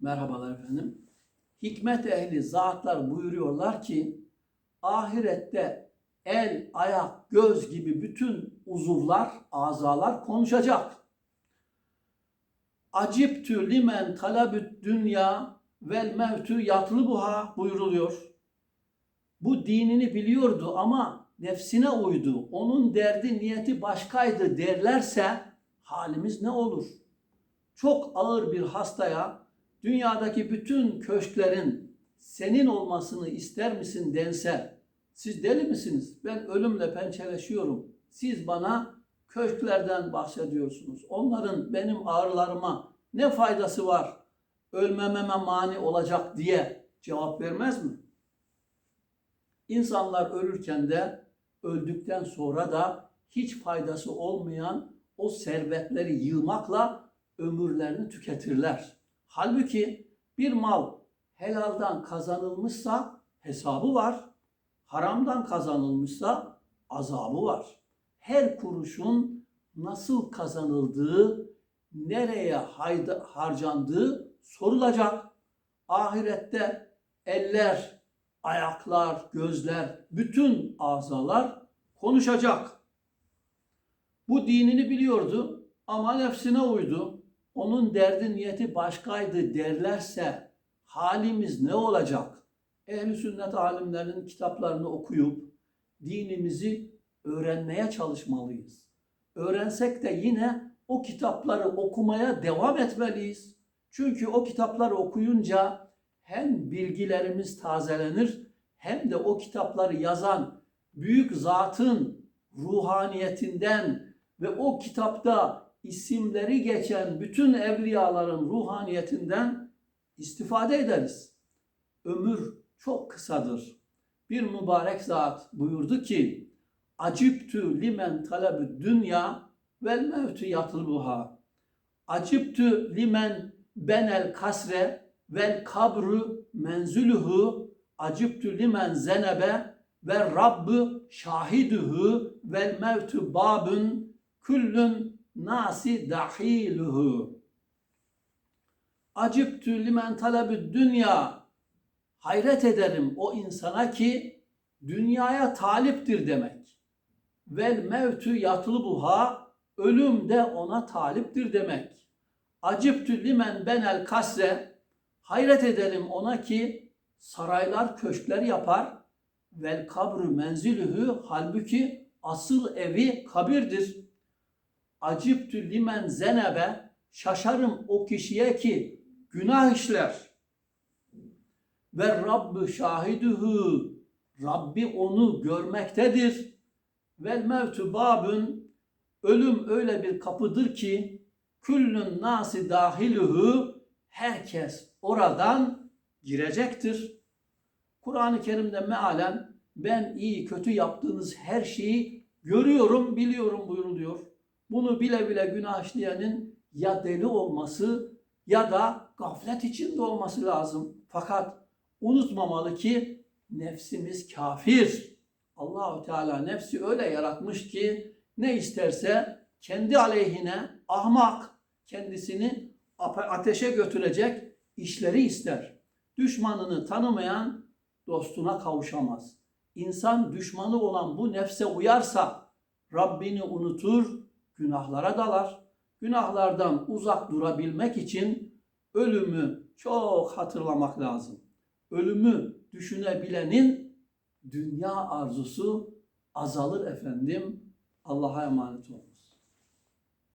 Merhabalar efendim. Hikmet ehli zatlar buyuruyorlar ki ahirette el, ayak, göz gibi bütün uzuvlar, azalar konuşacak. Aciptü limen talabüt dünya vel mevtü yatlıbuha buyuruluyor. Bu dinini biliyordu ama nefsine uydu. Onun derdi niyeti başkaydı derlerse halimiz ne olur? Çok ağır bir hastaya dünyadaki bütün köşklerin senin olmasını ister misin dense siz deli misiniz? Ben ölümle pençeleşiyorum. Siz bana köşklerden bahsediyorsunuz. Onların benim ağrılarıma ne faydası var? Ölmememe mani olacak diye cevap vermez mi? İnsanlar ölürken de öldükten sonra da hiç faydası olmayan o servetleri yığmakla ömürlerini tüketirler. Halbuki bir mal helaldan kazanılmışsa hesabı var, haramdan kazanılmışsa azabı var. Her kuruşun nasıl kazanıldığı, nereye hayda, harcandığı sorulacak. Ahirette eller, ayaklar, gözler, bütün azalar konuşacak. Bu dinini biliyordu ama nefsine uydu. Onun derdi niyeti başkaydı derlerse halimiz ne olacak? Ehli sünnet alimlerinin kitaplarını okuyup dinimizi öğrenmeye çalışmalıyız. Öğrensek de yine o kitapları okumaya devam etmeliyiz. Çünkü o kitapları okuyunca hem bilgilerimiz tazelenir hem de o kitapları yazan büyük zatın ruhaniyetinden ve o kitapta isimleri geçen bütün evliyaların ruhaniyetinden istifade ederiz. Ömür çok kısadır. Bir mübarek zat buyurdu ki Aciptü limen talebü dünya vel mevtü yatılbuha. Aciptü limen benel kasre vel kabru menzülühü aciptü limen zenebe ve Rabbü şahidühü vel mevtü babün küllün nasi dahiluhu. Aciptü limen talebü dünya. Hayret ederim o insana ki dünyaya taliptir demek. Vel mevtü yatlıbuha ölüm de ona taliptir demek. Aciptü limen benel kasre hayret ederim ona ki saraylar köşkler yapar vel kabru menzilühü halbuki asıl evi kabirdir. Aciptü limen zenebe şaşarım o kişiye ki günah işler. Ve Rabbü şahidühü Rabbi onu görmektedir. Vel mevtü babün ölüm öyle bir kapıdır ki küllün nasi dahilühü herkes oradan girecektir. Kur'an-ı Kerim'de mealen ben iyi kötü yaptığınız her şeyi görüyorum, biliyorum buyuruluyor. Bunu bile bile günah işleyenin ya deli olması ya da gaflet içinde olması lazım. Fakat unutmamalı ki nefsimiz kafir. Allahu Teala nefsi öyle yaratmış ki ne isterse kendi aleyhine ahmak kendisini ateşe götürecek işleri ister. Düşmanını tanımayan dostuna kavuşamaz. İnsan düşmanı olan bu nefse uyarsa Rabbini unutur, günahlara dalar. Günahlardan uzak durabilmek için ölümü çok hatırlamak lazım. Ölümü düşünebilenin dünya arzusu azalır efendim. Allah'a emanet olunuz.